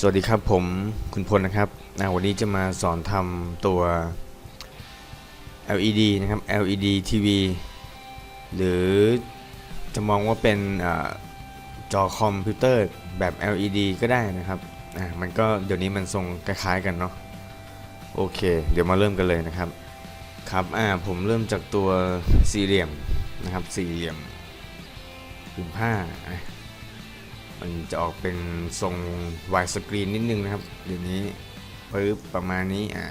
สวัสดีครับผมคุณพลนะครับวันนี้จะมาสอนทำตัว LED นะครับ LED TV หรือจะมองว่าเป็นอจอคอมพิวเตอร์แบบ LED ก็ได้นะครับมันก็เดี๋ยวนี้มันทรงคล้ายๆกันเนาะโอเค เดี๋ยวมาเริ่มกันเลยนะครับครับผมเริ่มจากตัวสี่เหลี่ยมนะครับสี่เหลี่ยมผืนผ้า มันจะออกเป็นทรงวายสกรีนนิดนึงนะครับเดี๋ยวนี้ปึ๊บประมาณนี้อ่า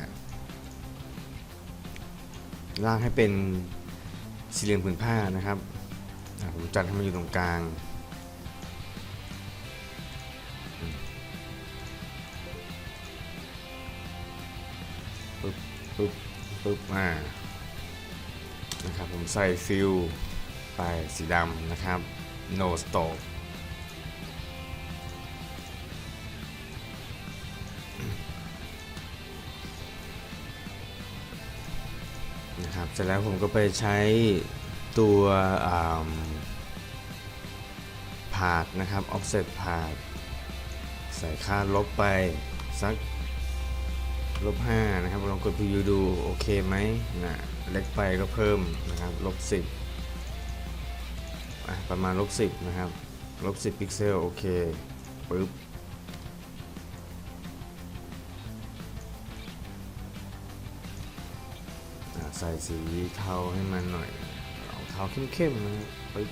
ลากให้เป็นสี่เหลี่ยมผืนผ้านะครับอ่าผมจัดให้มันอยู่ตรงกลางปึ๊บปึ๊บปึ๊บอ่านะครับผมใส่ฟิลไปสีดำนะครับ no stop สร็จแล้วผมก็ไปใช้ตัวผาดนะครับ offset ผาดใส่ค่าลบไปสักลบ5นะครับลองกด preview ดูโอเคไหมนะเล็กไปก็เพิ่มนะครับลบ10ประมาณลบ10นะครับลบ10 พิกเซลโอเคปึ๊บ ใส่สีเทาให้มันหน่อยเอาเทาเข้มๆนะไปึ๊บ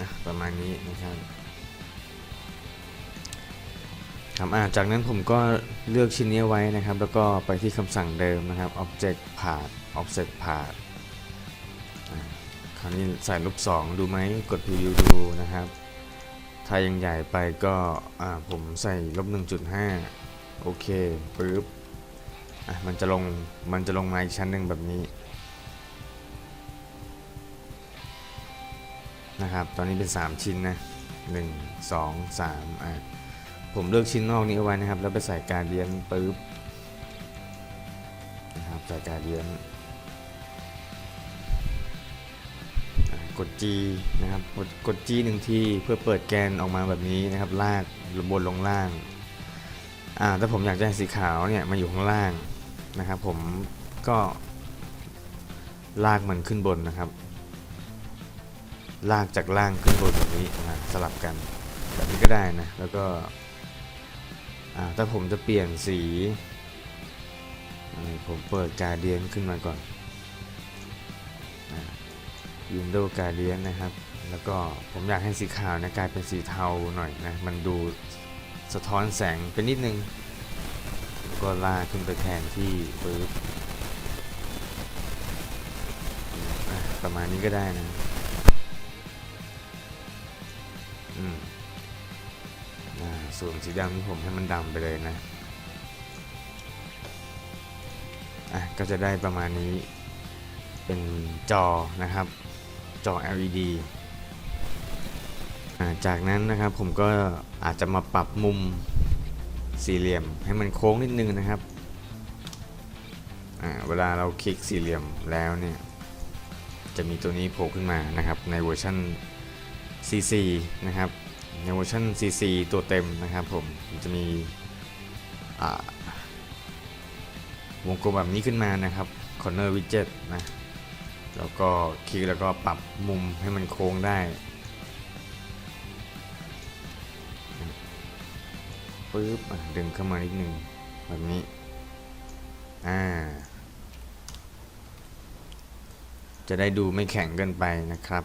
อะประมาณนี้นะครับครับอ่าจากนั้นผมก็เลือกชิ้นนี้ไว้นะครับ แล้วก็ไปที่คำสั่งเดิมนะครับ object path offset path คราวนี้ใส่ลบ2ดูไหมกด preview ดูนะครับ ถ้ายังใหญ่ไปก็ผมใส่ลบ1.5 โอเคปึ๊บอะมันจะลงมันจะลงมาอีกชั้นหนึ่งแบบนี้นะครับตอนนี้เป็น 3 ชิ้นนะ1 2 3อะผมเลือกชิ้นนอกนี้เอาไว้นะครับ แล้วไปใส่การเดียนปึ๊บนะครับใส่การเดียนกด G นะครับกดกด G หนึ่งทีเพื่อเปิดแกนออกมาแบบนี้นะครับ ลากบนลงล่าง อ่าถ้าผมอยากจะให้สีขาวเนี่ยมาอยู่ข้างล่างนะครับ ผมก็ลากมันขึ้นบนนะครับ ลากจากล่างขึ้นบนแบบนี้นะสลับกันแบบนี้ก็ได้นะ แล้วก็ถ้าผมจะเปลี่ยนสี ผมเปิดการเดียนขึ้นมาก่อนวินโดว์การเดียนนะครับ แล้วก็ผมอยากให้สีขาวนะกลายเป็นสีเทาหน่อยนะ มันดู สะท้อนแสงเป็นนิดนึง ก็ลากขึ้นไปแทนที่ปึ๊บประมาณนี้ก็ได้นะอืมอ่าส่วนสีดำนี่ผมให้มันดำไปเลยนะอะก็จะได้ประมาณนี้เป็นจอนะครับ จอ LED จากนั้นนะครับผมก็อาจจะมาปรับมุมสี่เหลี่ยมให้มันโค้งนิดนึงนะครับเวลาเราคลิกสี่เหลี่ยมแล้วเนี่ยจะมีตัวนี้โผล่ขึ้นมานะครับในเวอร์ชัน CC นะครับในเวอร์ชัน CC ตัวเต็มนะครับผมจะมีวงกลมแบบนี้ขึ้นมานะครับ Corner Widget นะแล้วก็คลิกแล้วก็ปรับมุมให้มันโค้งได้ ปึ๊บดึงเข้ามานิดนึงแบบนี้ อ่า จะได้ดูไม่แข็งเกินไปนะครับ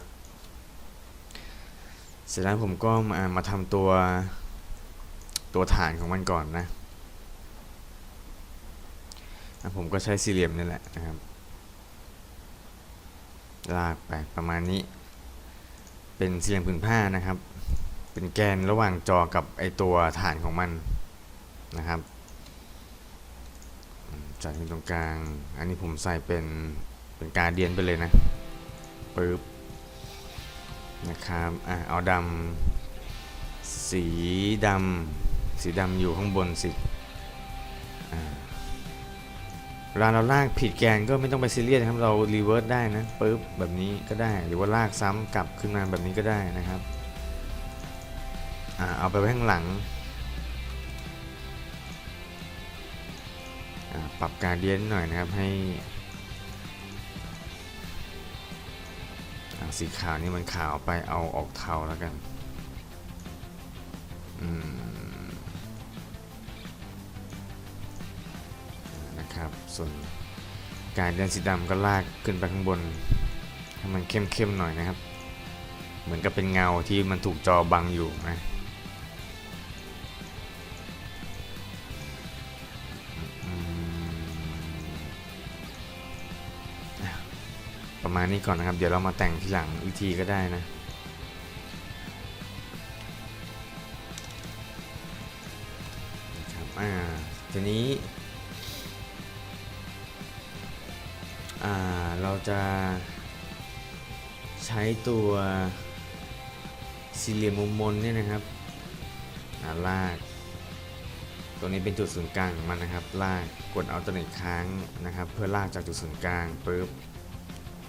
เสร็จแล้วผมก็มามาทำตัวตัวฐานของมันก่อนนะ ผมก็ใช้สี่เหลี่ยมนี่แหละนะครับ ลากไปประมาณนี้ เป็นสี่เหลี่ยมผืนผ้านะครับ เป็นแกนระหว่างจอกับไอตัวฐานของมันนะครับจัดที่ตรงกลาง อันนี้ผมใส่เป็นเป็นการเดียนไปเลยนะปึ๊บนะครับอะเอาดำสีดำสีดำอยู่ข้างบนสิเวลาเราลากผิดแกนก็ไม่ต้องไปซีเรียสครับ เรารีเวิร์สได้นะปึ๊บแบบนี้ก็ได้ หรือว่าลากซ้ำกลับขึ้นมาแบบนี้ก็ได้นะครับ อ่าเอาไปไว้ข้างหลังปรับการเดียนหน่อยนะครับให้สีขาวนี่มันขาวไปเอาออกเทาแล้วกันนะครับ ส่วนการเดียนสีดำก็ลากขึ้นไปข้างบนให้มันเข้มๆหน่อยนะครับ เหมือนกับเป็นเงาที่มันถูกจอบังอยู่นะ มานี้ก่อนนะครับ เดี๋ยวเรามาแต่งทีหลังอีกทีก็ได้นะนะครับอ่าทีนี้อ่าเราจะใช้ตัวสี่เหลี่ยมมุมมนเนี่ยนะครับาลากตัวนี้เป็นจุดศูนย์กลางของมันนะครับ ลาก กดเอาตัวไหนค้างนะครับ เพื่อลากจากจุดศูนย์กลางปุ๊บ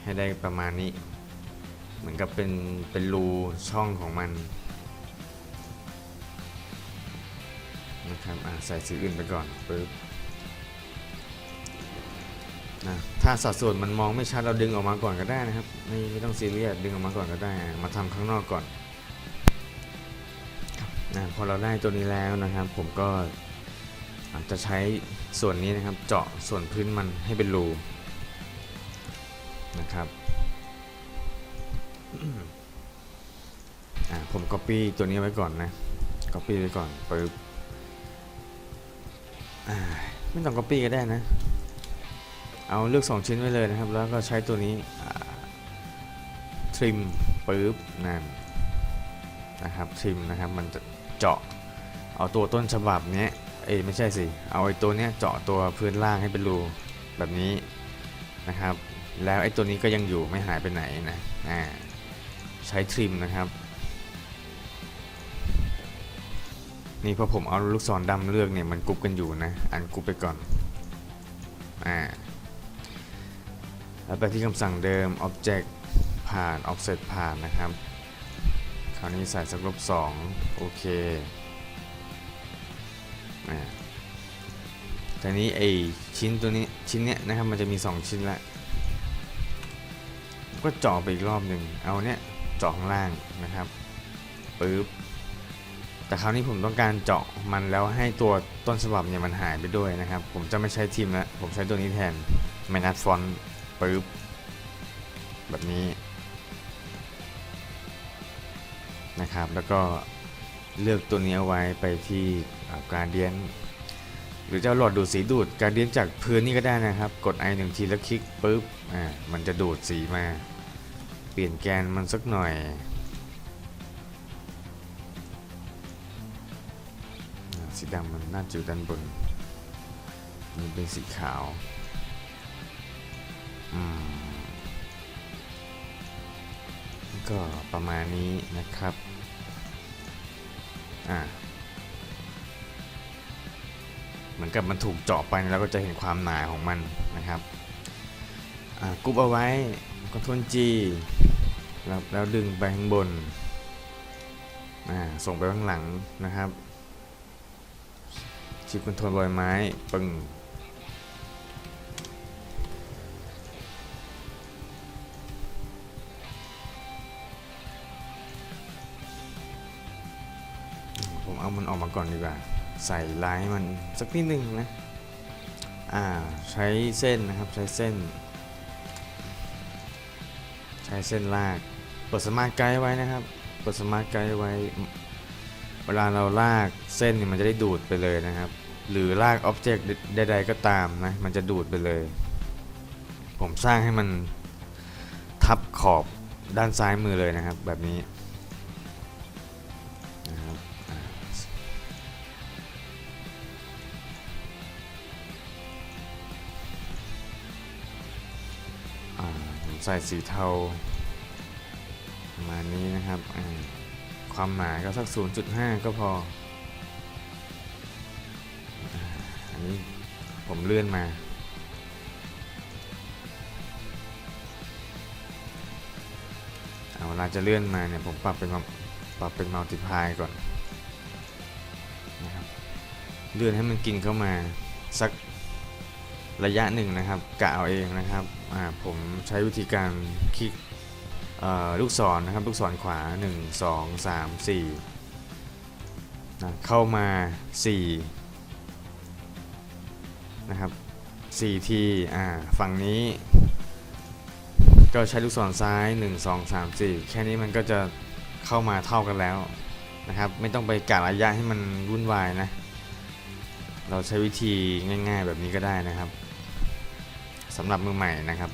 ให้ได้ประมาณนี้ เหมือนกับเป็นเป็นรูช่องของมันนะครับอะใส่สีอื่นไปก่อนปุ๊บนะถ้าสัดส่วนมันมองไม่ชัดเราดึงออกมาก่อนก็ได้นะครับ ไม่ไม่ต้องซีเรียสดึงออกมาก่อนก็ได้มาทำข้างนอกก่อนนะพอเราได้ตัวนี้แล้วนะครับ ผมก็จะใช้ส่วนนี้นะครับ เจาะส่วนพื้นมันให้เป็นรู นะครับผม copy ตัวนี้ไว้ก่อนนะ copy ไว้ก่อนปึ๊บไม่ต้อง copy ก็ได้นะ เอาเลือก 2 ชิ้นไว้เลยนะครับ แล้วก็ใช้ตัวนี้ trim ปึ๊บนั่นนะครับ trim นะครับ มันจะเจาะ เอาตัวต้นฉบับเนี้ย เอ้ยไม่ใช่สิ เอาไอ้ตัวเนี้ยเจาะตัวพื้นล่างให้เป็นรูแบบนี้นะครับ แล้วไอ้ตัวนี้ก็ยังอยู่ไม่หายไปไหนนะอ่าใช้ทริมนะครับ นี่พอผมเอาลูกศรดำเลือกเนี่ยมันกรุ๊ปกันอยู่นะอันกรุ๊ปไปก่อนอ่าแล้วไปที่คำสั่งเดิม Object ผ่าน Offset ผ่านนะครับ คราวนี้ใส่สักลบสองโอเคอ่าทีนี้ไอชิ้นตัวนี้ชิ้นเนี้ยนะครับมันจะมี 2 ชิ้นละ ก็เจาะไปอีกรอบหนึ่งเอาเนี้ยเจาะข้างล่างนะครับปึ๊บแต่คราวนี้ผมต้องการเจาะมันแล้วให้ตัวต้นฉบับเนี่ยมันหายไปด้วยนะครับ ผมจะไม่ใช้ทีมแล้วผมใช้ตัวนี้แทน m a n a t Font ปึ๊บแบบนี้นะครับ แล้วก็เลือกตัวนี้เอาไว้ไปที่การเดียน หรือจะหลอดดูดสีดูดการเดียนจากพื้นนี่ก็ได้นะครับ กด i หนึ่งทีแล้วคลิกปุ๊บอ่ามันจะดูดสีมา เปลี่ยนแกนมันสักหน่อยอสีดำมันน่าจะอยู่ด้านบนนี่เป็นสีขาวอืมก็ประมาณนี้นะครับ อ่า เหมือนกับมันถูกเจาะไปแล้วก็จะเห็นความหนาของมันนะครับกรุ๊ปเอาไว้คอนโทรล G แล้วแล้วดึงไปข้างบน ส่งไปข้างหลังนะครับชิปคอนโทรลบอยไม้ปึ้งผมเอามันออกมาก่อนดีกว่า ใส่ลายมันสักนิดนึงนะอ่าใช้เส้นนะครับใช้เส้น ใช้เส้นลากเปิดสมาร์ทไกด์ไว้นะครับเปิดสมาร์ทไกด์ไว้ เวลาเราลากเส้นเนี่ยมันจะได้ดูดไปเลยนะครับ หรือลากอ็อบเจกต์ใดๆก็ตามนะมันจะดูดไปเลย ผมสร้างให้มันทับขอบด้านซ้ายมือเลยนะครับ แบบนี้ ส่สีเทาประมาณนี้นะครับความหนาก็สัก 0.5 ก็พอ อันนี้ผมเลื่อนมา เอาเวลาจะเลื่อนมาเนี่ยผมปรับเป็นปรับเป็นมัลติพายก่อนเลื่อนให้มันกินเข้ามาสัก ระยะหนึ่งนะครับกะเอาเองนะครับผมใช้วิธีการคลิกลูกศรนะครับลูกศรขวา 1 2 3 4นะเข้ามา4นะครับ4ทีอ่าฝั่งนี้ก็ใช้ลูกศรซ้าย 1 2 3 4 แค่นี้มันก็จะเข้ามาเท่ากันแล้วนะครับไม่ต้องไปกะระยะให้มันวุ่นวายนะ เราใช้วิธีง่ายๆแบบนี้ก็ได้นะครับ สำหรับมือใหม่นะครับ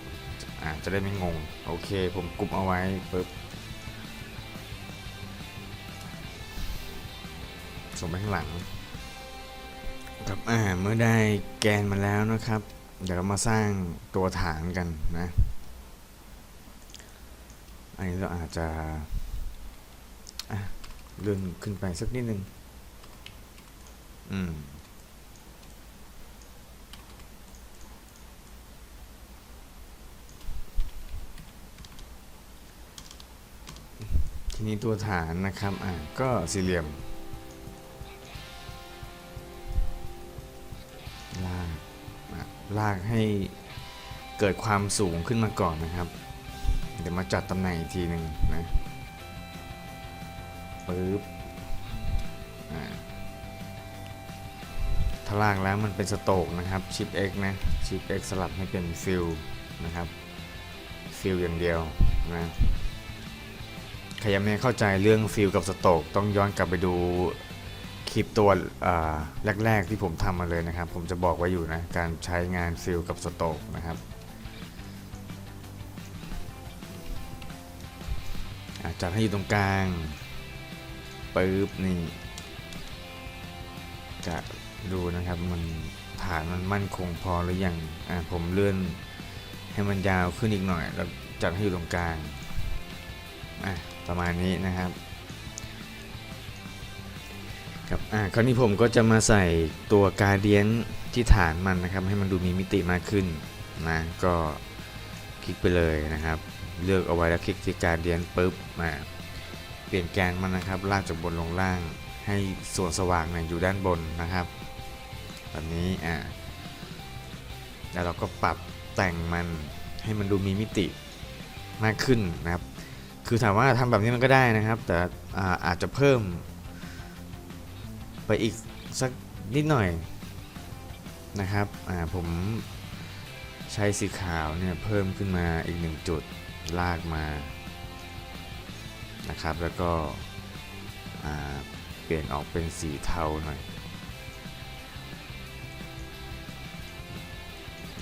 อ่าจะได้ไม่งง โอเค ผมกลุ่มเอาไว้ปึ๊บส่งไปข้างหลังครับอ่าเมื่อได้แกนมาแล้วนะครับ เดี๋ยวเรามาสร้างตัวฐานกันนะ อันนี้เราอาจจะอะเลื่อนขึ้นไปสักนิดนึง อืม ที นี้ตัวฐานนะครับอะก็สี่เหลี่ยมลากอะลากให้เกิดความสูงขึ้นมาก่อนนะครับ เดี๋ยวมาจัดตำแหน่งอีกทีหนึ่งนะปึ๊บอ่าถ้าลากแล้วมันเป็นสโตกนะครับชิป X นะชิป X สลับให้เป็นฟิลนะครับฟิลอย่างเดียวนะ รยังไม่เข้าใจเรื่องฟิลกับสโตกต้องย้อนกลับไปดูคลิปตัวแรก ๆ ที่ผมทำมาเลยนะครับ ผมจะบอกไว้อยู่นะ การใช้งานฟิลกับสโตกนะครับจัดให้อยู่ตรงกลางปึ๊บนี่จะดูนะครับมันฐานมันมั่นคงพอหรือยังอะผมเลื่อนให้มันยาวขึ้นอีกหน่อย แล้วจัดให้อยู่ตรงกลางอะ ประมาณนี้นะครับครับอะคราวนี้ผมก็จะมาใส่ตัวการเดียนที่ฐานมันนะครับ ให้มันดูมีมิติมากขึ้นนะก็คลิกไปเลยนะครับ เลือกเอาไว้แล้วคลิกที่การเดียนปุ๊บมาเปลี่ยนแกนมันนะครับ ลากจากบนลงล่าง ให้ส่วนสว่างเนี่ยอยู่ด้านบนนะครับแบบนี้อ่าแล้วเราก็ปรับแต่งมันให้มันดูมีมิติมากขึ้นนะครับ คือถามว่าทำแบบนี้มันก็ได้นะครับ แต่อาอาจจะเพิ่ม ไปอีกสักนิดหน่อยนะครับผมใช้สีขาวเนี่ยเพิ่มขึ้นมาอีกหนึ่งจุดลากมานะครับ แล้วก็เปลี่ยนออกเป็นสีเทาหน่อย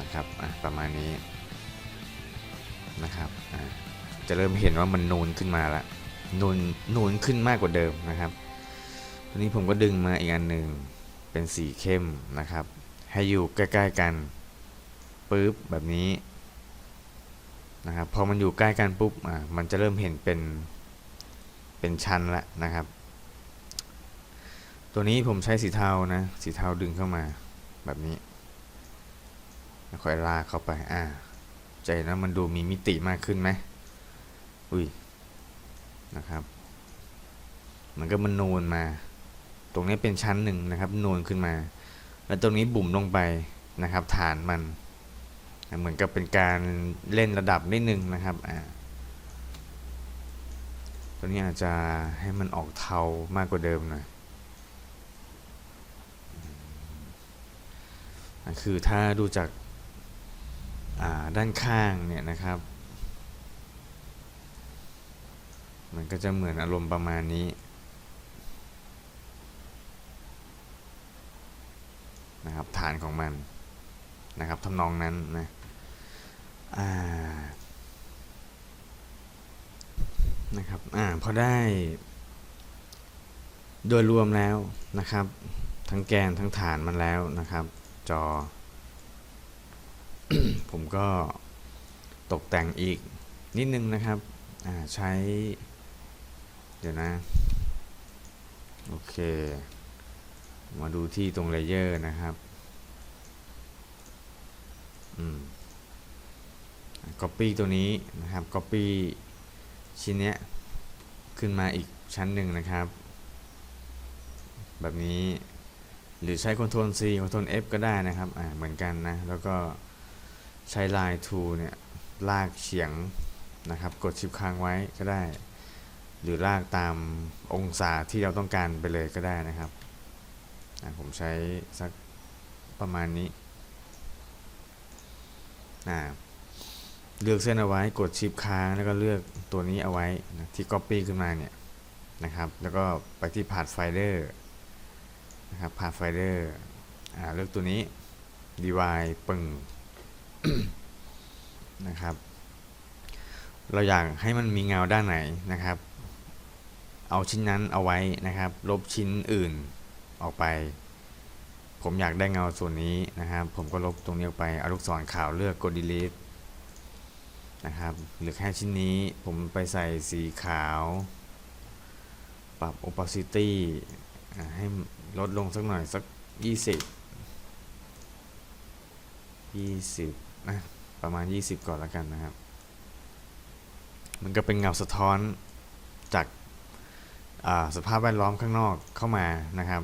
นะครับประมาณนี้นะครับ จะเริ่มเห็นว่ามันนูนขึ้นมาละนูนนูนขึ้นมากกว่าเดิมนะครับทีนี้ผมก็ดึงมาอีกอันหนึ่งเป็นสีเข้มนะครับ ให้อยู่ใกล้ๆกันปุ๊บแบบนี้นะครับพอมันอยู่ใกล้กันปุ๊บอ่ามันจะเริ่มเห็นเป็นเป็นชั้นละนะครับ ตัวนี้ผมใช้สีเทานะสีเทาดึงเข้ามาแบบนี้ค่อยลากเข้าไปอ่าใจนะมันดูมีมิติมากขึ้นไหม อุ้ยนะครับ มันก็มันนูนมา ตรงนี้เป็นชั้นหนึ่งนะครับ นูนขึ้นมา แล้วตรงนี้บุ่มลงไปนะครับ ฐานมัน เหมือนกับเป็นการเล่นระดับนิดนึงนะครับอ่าตัวนี้อาจจะให้มันออกเทามากกว่าเดิมหน่อยคือถ้าดูจากด้านข้างเนี่ยนะครับ มันก็จะเหมือนอารมณ์ประมาณนี้นะครับฐานของมันนะครับทำนองนั้นนะนะครับอ่าพอได้โดยรวมแล้วนะครับ ทั้งแกนทั้งฐานมันแล้วนะครับ จอ ผมก็ตกแต่งอีกนิดนึงนะครับอ่าใช้ เดี๋ยวนะ โอเค มาดูที่ตรงเลเยอร์นะครับอืม Copy ตัวนี้นะครับ Copy ชิ้นเนี้ยขึ้นมาอีกชั้นหนึ่งนะครับ แบบนี้หรือใช้ Ctrl C Ctrl F ก็ได้นะครับอ่าเหมือนกันนะ แล้วก็ใช้ Line Tool เนี่ย ลากเฉียงนะครับ กดชิปค้างไว้ก็ได้ หรือลากตามองศาที่เราต้องการไปเลยก็ได้นะครับ ผมใช้สักประมาณนี้ เลือกเส้นเอาไว้กดชิปค้างแล้วก็เลือกตัวนี้เอาไว้นะที่ Copy ขึ้นมาเนี่ยนะครับ แล้วก็ไปที่ Path Finder นะครับ Path Finder อ่าเลือกตัวนี้ divide ปึ่งนะครับ เราอยากให้มันมีเงาด้านไหนนะครับ เอาชิ้นนั้นเอาไว้นะครับ ลบชิ้นอื่นออกไป ผมอยากได้เงาส่วนนี้นะครับ ผมก็ลบตรงนี้ออกไปเอาลูกศรขาวเลือกกด delete นะครับหลือแค่ชิ้นนี้ผมไปใส่สีขาว ปรับ opacity ให้ลดลงสักหน่อยสัก 20 20นะประมาณ 20 ก่อนแล้วกันนะครับ มันก็เป็นเงาสะท้อน สภาพแวดล้อมข้างนอกเข้ามานะครับ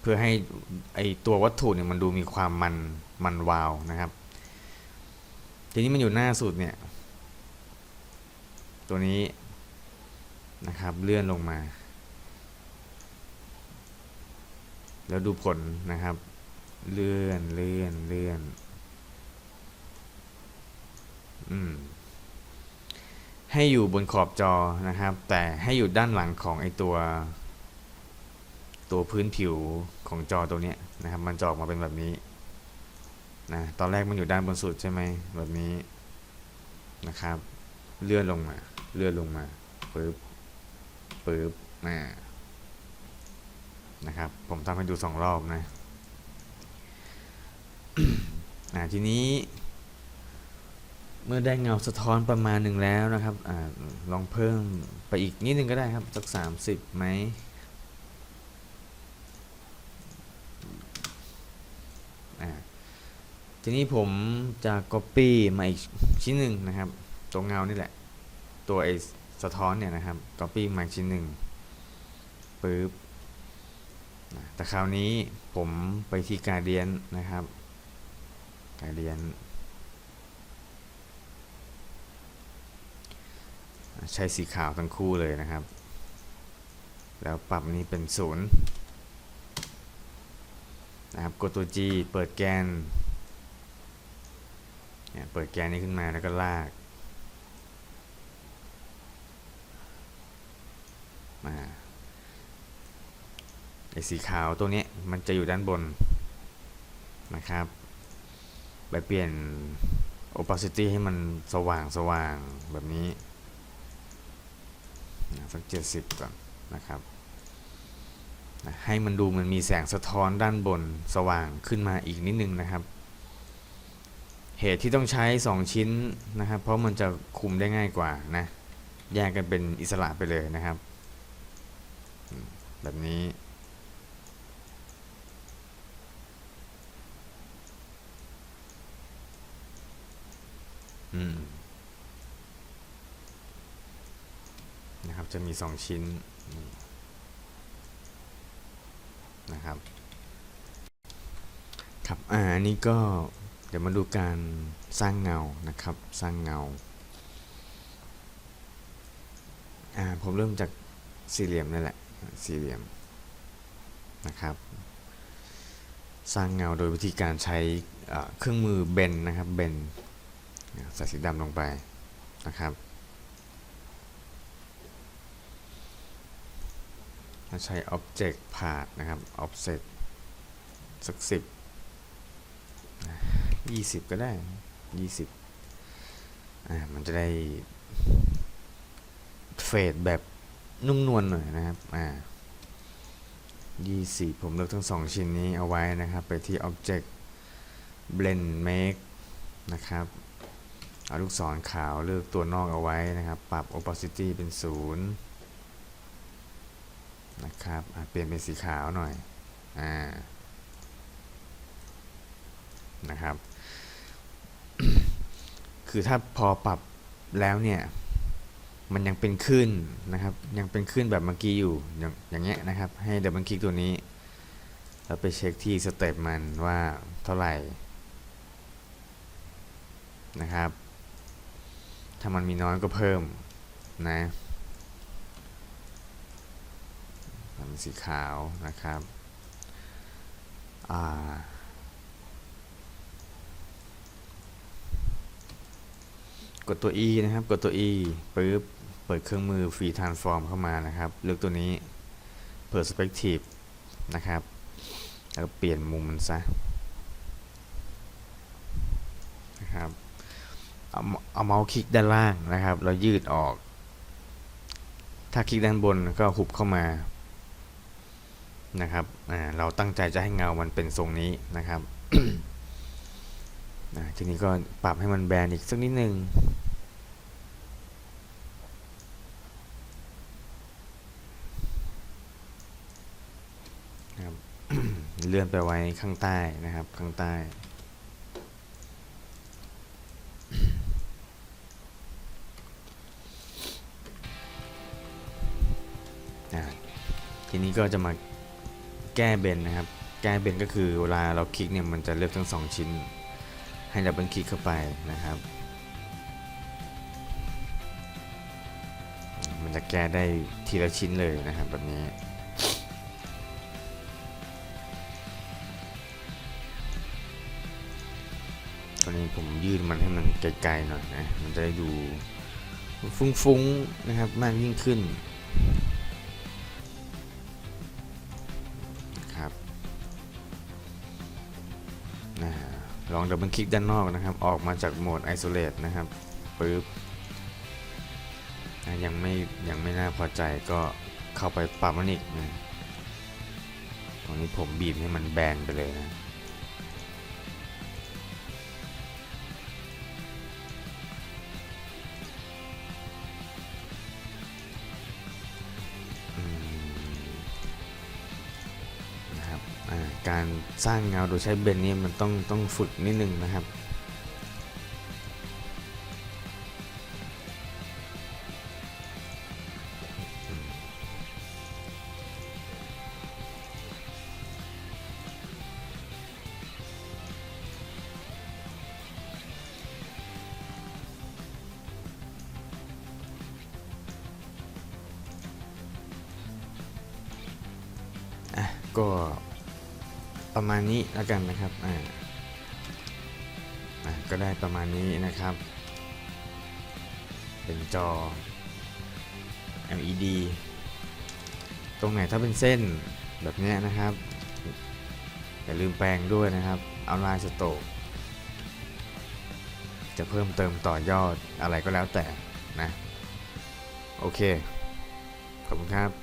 เพื่อให้ไอตัววัตถุเนี่ยมันดูมีความมันมันวาวนะครับ ทีนี้มันอยู่หน้าสุดเนี่ย ตัวนี้นะครับเลื่อนลงมา แล้วดูผลนะครับ เลื่อนเลื่อนเลื่อนอืม ให้อยู่บนขอบจอนะครับ แต่ให้อยู่ด้านหลังของไอตัว ตัวพื้นผิวของจอตัวเนี้ยนะครับ มันจะออกมาเป็นแบบนี้นะตอนแรกมันอยู่ด้านบนสุดใช่ไหมแบบนี้นะครับ เลื่อนลงมา เลื่อนลงมาปึ๊บปึ๊บมานะครับ ผมทำให้ดูสองรอบนะอ่าทีนี้ เมื่อได้เงาสะท้อนประมาณหนึ่งแล้วนะครับอลองเพิ่มไปอีกนิดนึงก็ได้ครับ สักสามสิบไหมทีนี้ผมจะ Copy มาอีกชิ้นหนึ่งนะครับ ตัวเงานี่แหละ ตัวไอสะท้อนเนี่ยนะครับ Copy มาอีกชิ้นหนึ่งปึ๊บแต่คราวนี้ผมไปที่การเดียนนะครับการเดียน ใช้สีขาวทั้งคู่เลยนะครับ แล้วปรับนี้เป็นศูนย์นะครับกดตัว G เปิดแกนเนี่ยเปิดแกนนี้ขึ้นมาแล้วก็ลากมาไอ้สีขาวตัวนี้มันจะอยู่ด้านบนนะครับ ไปเปลี่ยน opacity ให้มันสว่างสว่างแบบนี้ สักเจ็ดสิบก่อนนะครับนะให้มันดูมันมีแสงสะท้อนด้านบนสว่างขึ้นมาอีกนิดนึงนะครับ เหตุที่ต้องใช้ 2 ชิ้นนะครับ เพราะมันจะคุมได้ง่ายกว่านะแยกกันเป็นอิสระไปเลยนะครับ แบบนี้อืม นะครับ จะมี 2 ชิ้นนะครับครับอ่าอันนี้ก็เดี๋ยวมาดูการสร้างเงานะครับ สร้างเงาอ่าผมเริ่มจากสี่เหลี่ยมนั่นแหละสี่เหลี่ยมนะครับ สร้างเงาโดยวิธีการใช้เครื่องมือเบนนะครับเบนใส่สีดำลงไปนะครับ ใช้ Object Path นะครับ Offset สักสิบยี่สิบก็ได้ยี่สิบอ่า มันจะได้เฟดแบบนุ่มนวลหน่อยนะครับ อ่ายี่สิบผมเลือกทั้งสองชิ้นนี้เอาไว้นะครับ ไปที่ Object Blend Make นะครับ เอาลูกศรขาวเลือกตัวนอกเอาไว้นะครับ ปรับ opacity เป็นศูนย์ นะครับเปลี่ยนเป็นสีขาวหน่อยอ่านะครับ คือถ้าพอปรับแล้วเนี่ยมันยังเป็นขึ้นนะครับ ยังเป็นขึ้นแบบเมื่อกี้อยู่อย่างอย่างเงี้ยนะครับ ให้ดับเบิลคลิกตัวนี้ แล้วไปเช็คที่สเต็ปมันว่าเท่าไหร่นะครับ ถ้ามันมีน้อยก็เพิ่มนะันสีขาวนะครับกดตัว E นะครับ กดตัว E ปึ๊บ เปิดเครื่องมือ Free Transform เข้ามานะครับ เลือกตัวนี้ Perspective นะครับ แล้วเปลี่ยนมุมมันซะนะครับเอาเอาเมาส์คลิกด้านล่างนะครับแล้วยืดออก ถ้าคลิกด้านบนก็หุบเข้ามา นะครับเราตั้งใจจะให้เงามันเป็นทรงนี้นะครับทีนี้ก็ปรับให้มันแบนอีกสักนิดนึงนะเลื่อนไปไว้ข้างใต้นะครับ ข้างใต้ทีนี้ก็จะมา แก้เบนนะครับ แก้เบนก็คือเวลาเราคลิกเนี่ยมันจะเลือกทั้งสองชิ้น ให้ดับเบิลคลิกเข้าไปนะครับ มันจะแก้ได้ทีละชิ้นเลยนะครับแบบนี้ตอนนี้ผมยืดมันให้มันไกลๆหน่อยนะ มันจะได้ดูฟุ้งๆนะครับมากยิ่งขึ้น นะลองดับเบิลคลิกด้านนอกนะครับ ออกมาจากโหมด Isolate นะครับปึ๊บนะยังไม่ยังไม่น่าพอใจก็เข้าไปปรับมันอีกนะตรงนี้ผมบีบให้มันแบนไปเลยนะ สร้างเงาโดยใช้เบนนี่มันต้องต้องฝึกนิดนึงนะครับอะก็ ประมาณนี้แล้วกันนะครับอ่าก็ได้ประมาณนี้นะครับ เป็นจอ LED ตรงไหนถ้าเป็นเส้นแบบนี้นะครับอย่าลืมแปลงด้วยนะครับ เอาลายสโตกจะเพิ่มเติมต่อยอดอะไรก็แล้วแต่นะ โอเค ขอบคุณครับ